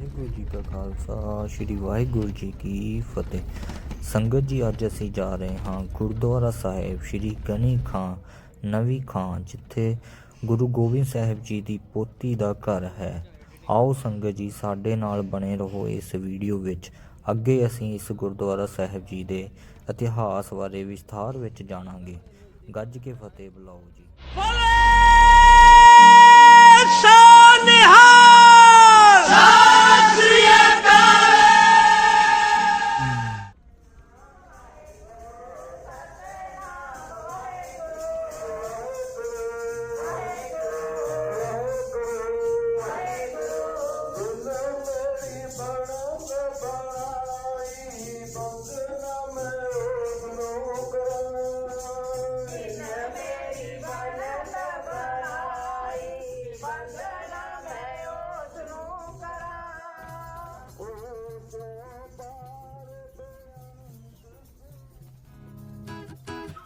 ਵਾਹਿਗੁਰੂ ਜੀ ਕਾ ਖਾਲਸਾ, ਸ੍ਰੀ ਵਾਹਿਗੁਰੂ ਜੀ ਕੀ ਫਤਿਹ। ਸੰਗਤ ਜੀ, ਅੱਜ ਅਸੀਂ ਜਾ ਰਹੇ ਹਾਂ ਗੁਰਦੁਆਰਾ ਸਾਹਿਬ, ਸ੍ਰੀ ਗਨੀ ਖਾਂ, ਨਵੀਂ ਖਾਂ, ਜਿੱਥੇ ਗੁਰੂ ਗੋਬਿੰਦ ਸਾਹਿਬ ਜੀ ਦੀ ਪੋਤੀ ਦਾ ਘਰ ਹੈ। ਆਓ ਸੰਗਤ ਜੀ, ਸਾਡੇ ਨਾਲ ਬਣੇ ਰਹੋ ਇਸ ਵੀਡੀਓ ਵਿੱਚ। ਅੱਗੇ ਅਸੀਂ ਇਸ ਗੁਰਦੁਆਰਾ ਸਾਹਿਬ ਜੀ ਦੇ ਇਤਿਹਾਸ ਬਾਰੇ ਵਿਸਥਾਰ ਵਿੱਚ ਜਾਣਾਂਗੇ। ਗੱਜ ਕੇ ਫਤਿਹ ਬੁਲਾਓ ਜੀ।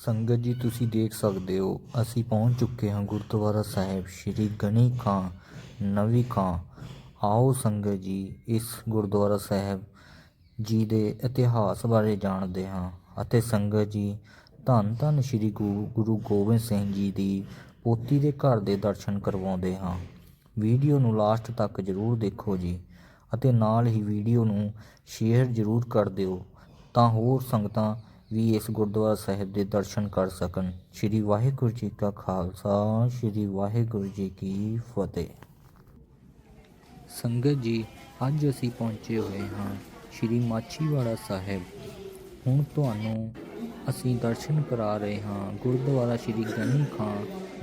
ਸੰਗਤ ਜੀ, ਤੁਸੀਂ ਦੇਖ ਸਕਦੇ ਹੋ, ਅਸੀਂ ਪਹੁੰਚ ਚੁੱਕੇ ਹਾਂ ਗੁਰਦੁਆਰਾ ਸਾਹਿਬ, ਸ੍ਰੀ ਗਣੀ ਖਾਂ, ਨਵੀਂ ਖਾਂ। ਆਓ ਸੰਗਤ ਜੀ, ਇਸ ਗੁਰਦੁਆਰਾ ਸਾਹਿਬ ਜੀ ਦੇ ਇਤਿਹਾਸ ਬਾਰੇ ਜਾਣਦੇ ਹਾਂ ਅਤੇ ਸੰਗਤ ਜੀ, ਧੰਨ ਧੰਨ ਸ੍ਰੀ ਗੁਰੂ ਗੁਰੂ ਗੋਬਿੰਦ ਸਿੰਘ ਜੀ ਦੀ ਪੋਤੀ ਦੇ ਘਰ ਦੇ ਦਰਸ਼ਨ ਕਰਵਾਉਂਦੇ ਹਾਂ। ਵੀਡੀਓ ਨੂੰ ਲਾਸਟ ਤੱਕ ਜ਼ਰੂਰ ਦੇਖੋ ਜੀ ਅਤੇ ਨਾਲ ਹੀ ਵੀਡੀਓ ਨੂੰ ਸ਼ੇਅਰ ਜ਼ਰੂਰ ਕਰ ਦਿਓ ਤਾਂ ਹੋਰ ਸੰਗਤਾਂ ਵੀ ਇਸ ਗੁਰਦੁਆਰਾ ਸਾਹਿਬ ਦੇ ਦਰਸ਼ਨ ਕਰ ਸਕਣ। ਸ੍ਰੀ ਵਾਹਿਗੁਰੂ ਜੀ ਕਾ ਖਾਲਸਾ, ਸ੍ਰੀ ਵਾਹਿਗੁਰੂ ਜੀ ਕੀ ਫਤਿਹ। ਸੰਗਤ ਜੀ, ਅੱਜ ਅਸੀਂ ਪਹੁੰਚੇ ਹੋਏ ਹਾਂ ਸ੍ਰੀ ਮਾਛੀਵਾੜਾ ਸਾਹਿਬ। ਹੁਣ ਤੁਹਾਨੂੰ ਅਸੀਂ ਦਰਸ਼ਨ ਕਰਾ ਰਹੇ ਹਾਂ ਗੁਰਦੁਆਰਾ ਸ੍ਰੀ ਗਨੀ ਖਾਂ,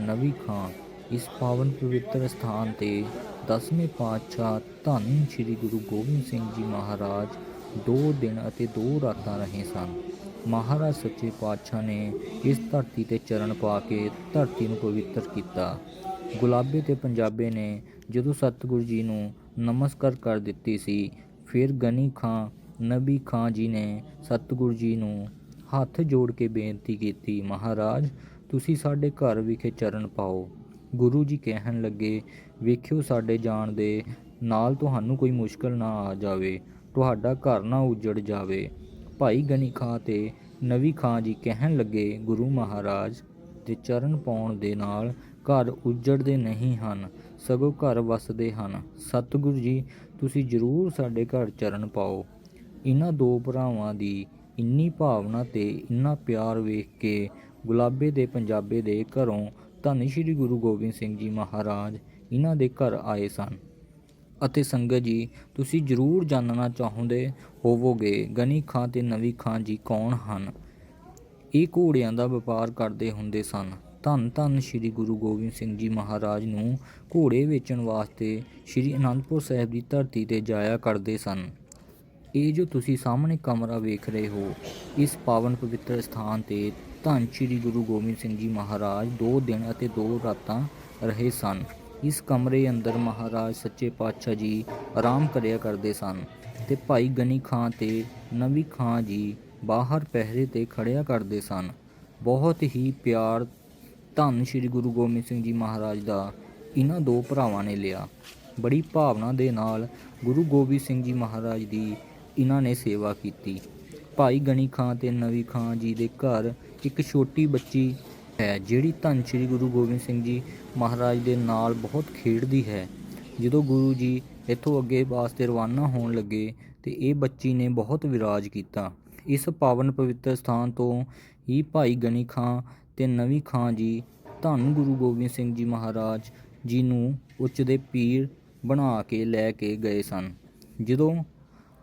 ਨਵੀ ਖਾਂ। ਇਸ ਪਾਵਨ ਪਵਿੱਤਰ ਸਥਾਨ ਤੇ ਦਸਵੇਂ ਪਾਤਸ਼ਾਹ ਧੰਨ ਸ੍ਰੀ ਗੁਰੂ ਗੋਬਿੰਦ ਸਿੰਘ ਜੀ ਮਹਾਰਾਜ ਦੋ ਦਿਨ ਅਤੇ ਦੋ ਰਾਤਾਂ ਰਹੇ ਸਨ। ਮਹਾਰਾਜ ਸੱਚੇ ਪਾਤਸ਼ਾਹ ਨੇ ਇਸ ਧਰਤੀ ਤੇ ਚਰਨ ਪਾ ਕੇ ਧਰਤੀ ਨੂੰ ਪਵਿੱਤਰ ਕੀਤਾ। ਗੁਲਾਬੇ ਤੇ ਪੰਜਾਬੇ ਨੇ ਜਦੋਂ ਸਤਿਗੁਰੂ ਜੀ ਨੂੰ ਨਮਸਕਾਰ ਕਰ ਦਿੱਤੀ ਸੀ, ਫਿਰ ਗਨੀ ਖਾਂ, ਨਬੀ ਖਾਂ ਜੀ ਨੇ ਸਤਿਗੁਰੂ ਜੀ ਨੂੰ ਹੱਥ ਜੋੜ ਕੇ ਬੇਨਤੀ ਕੀਤੀ, ਮਹਾਰਾਜ, ਤੁਸੀਂ ਸਾਡੇ ਘਰ ਵਿਖੇ ਚਰਨ ਪਾਓ। ਗੁਰੂ ਜੀ ਕਹਿਣ ਲੱਗੇ, ਵੇਖਿਓ, ਸਾਡੇ ਜਾਣ ਦੇ ਨਾਲ ਤੁਹਾਨੂੰ ਕੋਈ ਮੁਸ਼ਕਲ ਨਾ ਆ ਜਾਵੇ। ਤੁਹਾਡਾ ਘਰ ਨਾ ਉਜੜ ਜਾਵੇ। ਭਾਈ ਗਨੀ ਖਾਂ ਤੇ ਨਵੀ ਖਾਂ ਜੀ ਕਹਿਣ ਲੱਗੇ, ਗੁਰੂ ਮਹਾਰਾਜ ਦੇ ਚਰਨ ਪਾਉਣ ਦੇ ਨਾਲ ਘਰ ਉਜੜਦੇ ਨਹੀਂ ਹਨ, ਸਗੋਂ ਘਰ ਵਸਦੇ ਹਨ। ਸਤਿਗੁਰੂ ਜੀ, ਤੁਸੀਂ ਜ਼ਰੂਰ ਸਾਡੇ ਘਰ ਚਰਨ ਪਾਓ। ਇਹਨਾਂ ਦੋ ਭਰਾਵਾਂ ਦੀ ਇੰਨੀ ਭਾਵਨਾ ਤੇ ਇੰਨਾ ਪਿਆਰ ਵੇਖ ਕੇ ਗੁਲਾਬੇ ਦੇ ਪੰਜਾਬੇ ਦੇ ਘਰੋਂ ਧੰਨ ਸ਼੍ਰੀ ਗੁਰੂ ਗੋਬਿੰਦ ਸਿੰਘ ਜੀ ਮਹਾਰਾਜ ਇਹਨਾਂ ਦੇ ਘਰ ਆਏ ਸਨ। ਅਤੇ ਸੰਗਤ ਜੀ, ਤੁਸੀਂ ਜ਼ਰੂਰ ਜਾਣਨਾ ਚਾਹੁੰਦੇ ਹੋਵੋਗੇ, ਗਨੀ ਖਾਂ ਤੇ ਨਵੀ ਖਾਂ ਜੀ ਕੌਣ ਹਨ? ਇਹ ਘੋੜਿਆਂ ਦਾ ਵਪਾਰ ਕਰਦੇ ਹੁੰਦੇ ਸਨ। ਧੰਨ ਧੰਨ ਸ੍ਰੀ ਗੁਰੂ ਗੋਬਿੰਦ ਸਿੰਘ ਜੀ ਮਹਾਰਾਜ ਨੂੰ ਘੋੜੇ ਵੇਚਣ ਵਾਸਤੇ ਸ੍ਰੀ ਅਨੰਦਪੁਰ ਸਾਹਿਬ ਦੀ ਧਰਤੀ ਤੇ ਜਾਇਆ ਕਰਦੇ ਸਨ। ਇਹ ਜੋ ਤੁਸੀਂ ਸਾਹਮਣੇ ਕਮਰਾ ਵੇਖ ਰਹੇ ਹੋ, ਇਸ ਪਾਵਨ ਪਵਿੱਤਰ ਸਥਾਨ ਤੇ ਧੰਨ ਸ੍ਰੀ ਗੁਰੂ ਗੋਬਿੰਦ ਸਿੰਘ ਜੀ ਮਹਾਰਾਜ ਦੋ ਦਿਨ ਅਤੇ ਦੋ ਰਾਤਾਂ ਰਹੇ ਸਨ। ਇਸ ਕਮਰੇ ਅੰਦਰ ਮਹਾਰਾਜ ਸੱਚੇ ਪਾਤਸ਼ਾਹ ਜੀ ਆਰਾਮ ਕਰਿਆ ਕਰਦੇ ਸਨ ਤੇ ਭਾਈ ਗਨੀ ਖਾਂ ਤੇ ਨਵੀ ਖਾਂ ਜੀ ਬਾਹਰ ਪਹਿਰੇ ਤੇ ਖੜਿਆ ਕਰਦੇ ਸਨ। ਬਹੁਤ ਹੀ ਪਿਆਰ ਧੰਨ ਸ੍ਰੀ ਗੁਰੂ ਗੋਬਿੰਦ ਸਿੰਘ ਜੀ ਮਹਾਰਾਜ ਦਾ ਇਹਨਾਂ ਦੋ ਭਰਾਵਾਂ ਨੇ ਲਿਆ। ਬੜੀ ਭਾਵਨਾ ਦੇ ਨਾਲ ਗੁਰੂ ਗੋਬਿੰਦ ਸਿੰਘ ਜੀ ਮਹਾਰਾਜ ਦੀ ਇਹਨਾਂ ਨੇ ਸੇਵਾ ਕੀਤੀ। ਭਾਈ ਗਣੀ ਖਾਂ ਤੇ ਨਵੀ ਖਾਂ ਜੀ ਦੇ ਘਰ ਇੱਕ ਛੋਟੀ ਬੱਚੀ ਹੈ, ਜਿਹੜੀ ਧੰਨ ਸ੍ਰੀ ਗੁਰੂ ਗੋਬਿੰਦ ਸਿੰਘ ਜੀ ਮਹਾਰਾਜ ਦੇ ਨਾਲ ਬਹੁਤ ਖੇਡਦੀ ਹੈ। ਜਦੋਂ ਗੁਰੂ ਜੀ ਇੱਥੋਂ ਅੱਗੇ ਵਾਸਤੇ ਰਵਾਨਾ ਹੋਣ ਲੱਗੇ ਤੇ ਇਹ ਬੱਚੀ ਨੇ ਬਹੁਤ ਵਿਰਾਜ ਕੀਤਾ। ਇਸ ਪਾਵਨ ਪਵਿੱਤਰ ਸਥਾਨ ਤੋਂ ਹੀ ਭਾਈ ਗਣੀ ਖਾਂ ਤੇ ਨਵੀਂ ਖਾਂ ਜੀ ਧੰਨ ਗੁਰੂ ਗੋਬਿੰਦ ਸਿੰਘ ਜੀ ਮਹਾਰਾਜ ਜੀ ਨੂੰ ਉੱਚ ਦੇ ਪੀਰ ਬਣਾ ਕੇ ਲੈ ਕੇ ਗਏ ਸਨ। ਜਦੋਂ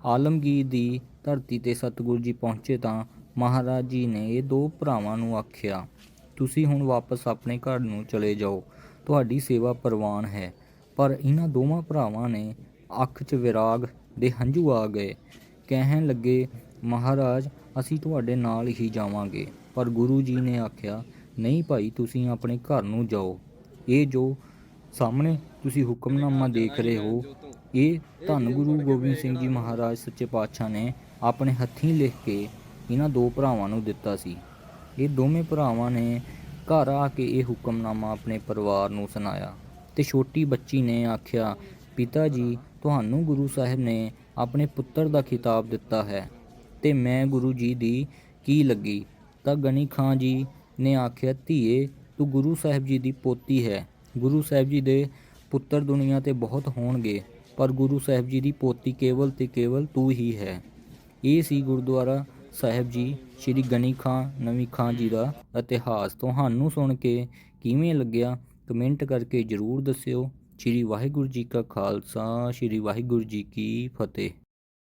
ਆਲਮਗੀਰ ਦੀ ਧਰਤੀ ਤੇ ਸਤਿਗੁਰੂ ਜੀ ਪਹੁੰਚੇ ਤਾਂ ਮਹਾਰਾਜ ਜੀ ਨੇ ਇਹ ਦੋ ਭਰਾਵਾਂ ਨੂੰ ਆਖਿਆ ਤੁਸੀਂ ਹੁਣ ਵਾਪਸ ਆਪਣੇ ਘਰ ਨੂੰ ਚਲੇ ਜਾਓ। ਤੁਹਾਡੀ ਸੇਵਾ ਪ੍ਰਵਾਨ ਹੈ। ਪਰ ਇਹਨਾਂ ਦੋਵਾਂ ਭਰਾਵਾਂ ਨੇ ਅੱਖ 'ਚ ਵਿਰਾਗ ਦੇ ਹੰਝੂ ਆ ਗਏ। ਕਹਿਣ ਲੱਗੇ, ਮਹਾਰਾਜ, ਅਸੀਂ ਤੁਹਾਡੇ ਨਾਲ ਹੀ ਜਾਵਾਂਗੇ। ਪਰ ਗੁਰੂ ਜੀ ਨੇ ਆਖਿਆ, ਨਹੀਂ ਭਾਈ, ਤੁਸੀਂ ਆਪਣੇ ਘਰ ਨੂੰ ਜਾਓ। ਇਹ ਜੋ ਸਾਹਮਣੇ ਤੁਸੀਂ ਹੁਕਮਨਾਮਾ ਦੇਖ ਰਹੇ ਹੋ, ਇਹ ਧੰਨ ਗੁਰੂ ਗੋਬਿੰਦ ਸਿੰਘ ਜੀ ਮਹਾਰਾਜ ਸੱਚੇ ਪਾਤਸ਼ਾਹ ਨੇ ਆਪਣੇ ਹੱਥੀਂ ਲਿਖ ਕੇ ਇਹਨਾਂ ਦੋ ਭਰਾਵਾਂ ਨੂੰ ਦਿੱਤਾ ਸੀ। ਇਹ ਦੋਵੇਂ ਭਰਾਵਾਂ ਨੇ ਘਰ ਆ ਕੇ ਇਹ ਹੁਕਮਨਾਮਾ ਆਪਣੇ ਪਰਿਵਾਰ ਨੂੰ ਸੁਣਾਇਆ ਤੇ ਛੋਟੀ ਬੱਚੀ ਨੇ ਆਖਿਆ, ਪਿਤਾ ਜੀ, ਤੁਹਾਨੂੰ ਗੁਰੂ ਸਾਹਿਬ ਨੇ ਆਪਣੇ ਪੁੱਤਰ ਦਾ ਖਿਤਾਬ ਦਿੱਤਾ ਹੈ ਤੇ ਮੈਂ ਗੁਰੂ ਜੀ ਦੀ ਕੀ ਲੱਗੀ? ਤਾਂ ਗਨੀ ਖਾਂ ਜੀ ਨੇ ਆਖਿਆ, ਧੀਏ, ਤੂੰ ਗੁਰੂ ਸਾਹਿਬ ਜੀ ਦੀ ਪੋਤੀ ਹੈ। ਗੁਰੂ ਸਾਹਿਬ ਜੀ ਦੇ ਪੁੱਤਰ ਦੁਨੀਆ ਤੇ ਬਹੁਤ ਹੋਣਗੇ, ਪਰ ਗੁਰੂ ਸਾਹਿਬ ਜੀ ਦੀ ਪੋਤੀ ਕੇਵਲ ਤੇ ਕੇਵਲ ਤੂੰ ਹੀ ਹੈ। ਇਹ ਸੀ ਗੁਰਦੁਆਰਾ ਸਾਹਿਬ ਜੀ, ਸ਼੍ਰੀ ਗਨੀ ਖਾਂ, ਨਵੀ ਖਾਂ ਜੀ ਦਾ ਇਤਿਹਾਸ ਤੁਹਾਨੂੰ ਸੁਣ ਕੇ ਕਿਵੇਂ ਲੱਗਿਆ? ਕਮੈਂਟ ਕਰਕੇ ਜਰੂਰ ਦੱਸਿਓ। ਸ਼੍ਰੀ ਵਾਹਿਗੁਰੂ ਜੀ ਕਾ ਖਾਲਸਾ, ਸ਼੍ਰੀ ਵਾਹਿਗੁਰੂ ਜੀ ਕੀ ਫਤਿਹ।